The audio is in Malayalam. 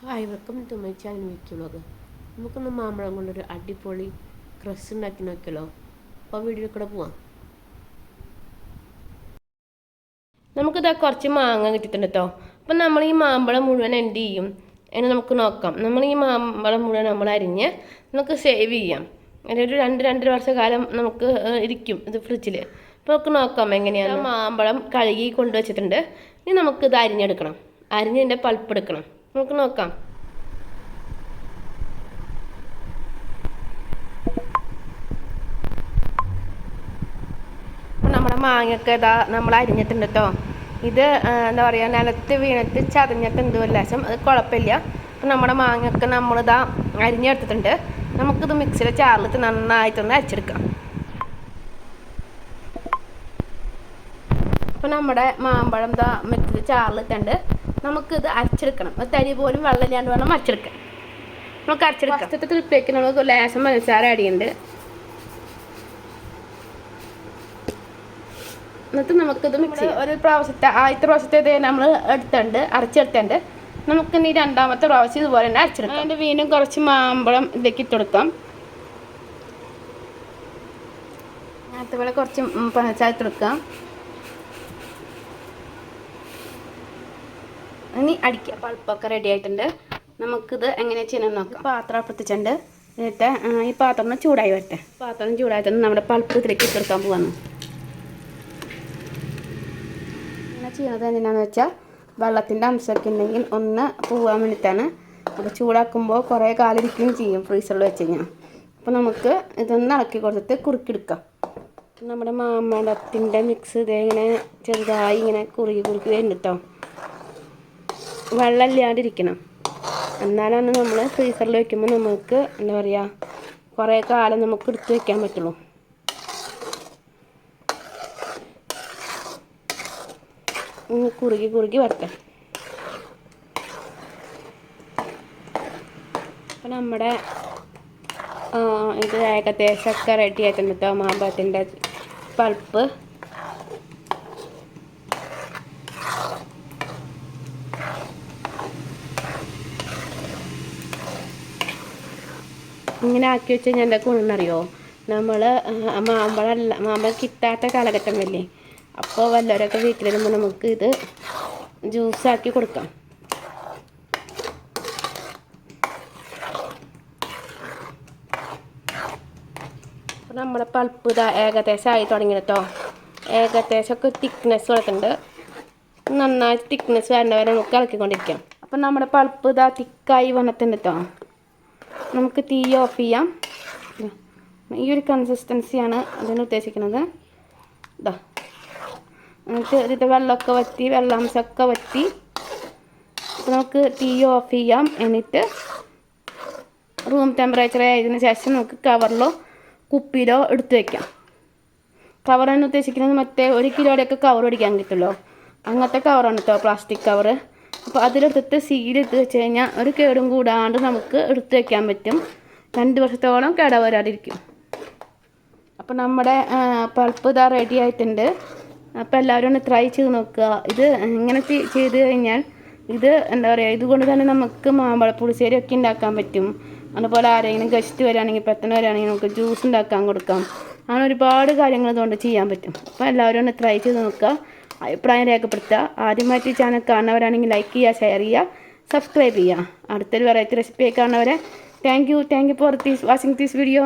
Hi welcome to my channel Vicky vlog നമുക്കൊന്ന് മാമ്പഴം കൊണ്ടൊരു അടിപൊളി ക്രസ് ഉണ്ടാക്കി നോക്കിയല്ലോ അപ്പോൾ വീഡിയോ കൂടെ പോവാം. നമുക്കിതാ കുറച്ച് മാങ്ങ കിട്ടിയിട്ടുണ്ട് കേട്ടോ അപ്പം നമ്മൾ ഈ മാമ്പഴം മുഴുവൻ എന്ത് ചെയ്യും? എന്ന് നമുക്ക് നോക്കാം. നമ്മൾ ഈ മാമ്പഴം മുഴുവൻ നമ്മൾ അരിഞ്ഞ് നമുക്ക് സേവ് ചെയ്യാം. ഒരു രണ്ട് രണ്ടര വർഷക്കാലം നമുക്ക് ഇരിക്കും ഇത് ഫ്രിഡ്ജിൽ അപ്പോൾ നമുക്ക് നോക്കാം എങ്ങനെയാണ് മാമ്പഴം കഴുകി കൊണ്ടുവച്ചിട്ടുണ്ട്. ഇനി നമുക്കിത് അരിഞ്ഞെടുക്കണം. അരിഞ്ഞതിന്റെ പൾപ്പ് എടുക്കണം. നമുക്ക് നോക്കാം. നമ്മുടെ മാങ്ങയൊക്കെ ഇതാ നമ്മൾ അരിഞ്ഞിട്ടുണ്ട് കേട്ടോ ഇത് എന്താ പറയുക നിലത്ത് വീണിട്ട് ചതഞ്ഞിട്ട് എന്തോ ലേശം അത് കുഴപ്പമില്ല. അപ്പം നമ്മുടെ മാങ്ങയൊക്കെ നമ്മളിതാ അരിഞ്ഞെടുത്തിട്ടുണ്ട്. നമുക്കിത് മിക്സിയിലെ ചാറിലിട്ട് നന്നായിട്ടൊന്ന് അരച്ചെടുക്കാം. അപ്പം നമ്മുടെ മാമ്പഴം ഇതാ മിക്സിയിൽ ചാറിലിട്ടുണ്ട്. നമുക്കിത് അരച്ചെടുക്കണം. തരി പോലും വെള്ളമില്ലാണ്ട് വേണം അരച്ചെടുക്കാൻ. നമുക്ക് അരച്ചെടുക്കാം. ഫസ്റ്റത്തെ ട്രിപ്പിലേക്ക് നമുക്ക് ലേശം പഞ്ചസാര ചെയ്യുന്നുണ്ട് എന്നിട്ട് നമുക്കിത് മിക്സ് ഒരു പ്രാവശ്യത്തെ ആദ്യത്തെ പ്രാവശ്യത്തെ ഇതേ നമ്മൾ എടുത്തുണ്ട് അരച്ചെടുത്തുണ്ട് നമുക്ക് ഇനി രണ്ടാമത്തെ പ്രാവശ്യം ഇതുപോലെ തന്നെ അരച്ചെടുക്കാം. അതിന്റെ വീണ്ടും കുറച്ച് മാമ്പഴം ഇതൊക്കെ ഇട്ട് കൊടുക്കാം. അതുപോലെ കുറച്ച് പഞ്ചസാര ഇട്ട് ഇനി അടിക്കുക പൾപ്പൊക്കെ റെഡി ആയിട്ടുണ്ട്. നമുക്കിത് എങ്ങനെ ചെയ്യണമെന്ന് നോക്കാം. പാത്രം അപ്പുറത്തിച്ചുണ്ട് എന്നിട്ട് ഈ പാത്രം ചൂടായി വരട്ടെ. പാത്രം ചൂടായിട്ട് നമ്മുടെ പൾപ്പ് ഇതിലേക്ക് ഇട്ടെടുക്കാൻ പോകുന്നു പോവാന്ന് ചെയ്യുന്നത് എന്തിനാന്ന് വെച്ചാൽ വെള്ളത്തിന്റെ അംശമൊക്കെ ഉണ്ടെങ്കിൽ ഒന്ന് പോകാൻ വേണ്ടിയിട്ടാണ്. അപ്പോൾ ചൂടാക്കുമ്പോൾ കുറേ കാലം ഇരിക്കുകയും ചെയ്യും ഫ്രീസറിൽ വെച്ച് കഴിഞ്ഞാൽ. അപ്പോൾ നമുക്ക് ഇതൊന്ന് ഇളക്കി കൊടുത്തിട്ട് കുറുക്കിയെടുക്കാം. നമ്മുടെ മാമ്പഴത്തിന്റെ മിക്സ് ഇതേ ഇങ്ങനെ ചെറുതായി ഇങ്ങനെ കുറുകി കുറുക്കി വരുന്നുണ്ട് കേട്ടോ. വെള്ളമില്ലാണ്ടിരിക്കണം. എന്നാലാണ് നമ്മൾ ഫ്രീസറിൽ വെക്കുമ്പോൾ നമുക്ക് എന്താ പറയുക കുറേ കാലം നമുക്ക് എടുത്ത് വെക്കാൻ പറ്റുള്ളൂ. കുറുകി കുറുകി വരട്ടെ. അപ്പം നമ്മുടെ ഇത് ഏകദേശമൊക്കെ റെഡി ആയിട്ടുണ്ട്. മാമ്പഴത്തിന്റെ പൾപ്പ്. ഇങ്ങനെ ആക്കി വെച്ചാൽ കഴിഞ്ഞാൽ എന്താ ഗുണമെന്നറിയോ നമ്മൾ മാമ്പഴമല്ല മാമ്പഴം കിട്ടാത്ത കാലഘട്ടമല്ലേ? അപ്പോൾ വല്ലവരൊക്കെ വീട്ടിൽ വരുമ്പോൾ നമുക്ക് ഇത് ജ്യൂസാക്കി കൊടുക്കാം. നമ്മുടെ പൾപ്പ് ഇതാ ഏകദേശം ആയി തുടങ്ങി കേട്ടോ ഏകദേശമൊക്കെ തിക്നെസ് കൊടുക്കുന്നുണ്ട് നന്നായിട്ട് തിക്നെസ് വരേണ്ടവരെ വരെ നമുക്ക് ഇളക്കിക്കൊണ്ടിരിക്കാം. അപ്പം നമ്മുടെ പൾപ്പ് ഇതാ തിക്കായി വന്നിട്ടുണ്ട് കേട്ടോ നമുക്ക് തീ ഓഫ് ചെയ്യാം. ഈ ഒരു കൺസിസ്റ്റൻസിയാണ് അതിന് ഉദ്ദേശിക്കുന്നത്. ഇതാ എന്നിട്ട് ഇതിന്റെ വെള്ളമൊക്കെ വറ്റി വെള്ളാംശമൊക്കെ വറ്റി അപ്പോൾ നമുക്ക് തീ ഓഫ് ചെയ്യാം. എന്നിട്ട് റൂം ടെമ്പറേച്ചർ ആയതിന് ശേഷം നമുക്ക് കവറിലോ കുപ്പിയിലോ എടുത്ത് വയ്ക്കാം എന്ന് ഉദ്ദേശിക്കുന്നത് മറ്റേ ഒരു കിലോയുടെയൊക്കെ കവർ പിടിക്കാൻ കിട്ടുമല്ലോ. അങ്ങനത്തെ കവറാണ് കേട്ടോ പ്ലാസ്റ്റിക് കവർ അപ്പോൾ അതിലെടുത്തിട്ട് സീലെടുത്ത് വെച്ച് കഴിഞ്ഞാൽ ഒരു കേടും കൂടാണ്ട് നമുക്ക് എടുത്ത് വയ്ക്കാൻ പറ്റും. രണ്ട് വർഷത്തോളം കേട വരാതിരിക്കും. അപ്പോൾ നമ്മുടെ പൾപ്പ് ഇതാ റെഡി ആയിട്ടുണ്ട്. അപ്പോൾ എല്ലാവരും ഒന്ന് ട്രൈ ചെയ്ത് നോക്കുക. ഇത് ഇങ്ങനെ ചെയ്ത് കഴിഞ്ഞാൽ ഇത് എന്താ പറയുക ഇതുകൊണ്ട് തന്നെ നമുക്ക് മാമ്പഴ പുളിശ്ശേരി ഒക്കെ ഉണ്ടാക്കാൻ പറ്റും. അതുപോലെ ആരെങ്കിലും ഗസ്റ്റ് വരികയാണെങ്കിൽ പെട്ടെന്ന് വരികയാണെങ്കിൽ നമുക്ക് ജ്യൂസ് ഉണ്ടാക്കാൻ കൊടുക്കാം. അങ്ങനെ ഒരുപാട് കാര്യങ്ങൾ ഇതുകൊണ്ട് ചെയ്യാൻ പറ്റും. അപ്പോൾ എല്ലാവരും ഒന്ന് ട്രൈ ചെയ്ത് നോക്കുക. അഭിപ്രായം രേഖപ്പെടുത്തുക. ആദ്യമായിട്ട് ഈ ചാനൽ കാണുന്നവരാണെങ്കിൽ ലൈക്ക് ചെയ്യുക ഷെയർ ചെയ്യുക സബ്സ്ക്രൈബ് ചെയ്യുക. അടുത്തൊരു വെറൈറ്റി റെസിപ്പി കാണുന്നവരെ thank you thank you for these watching these video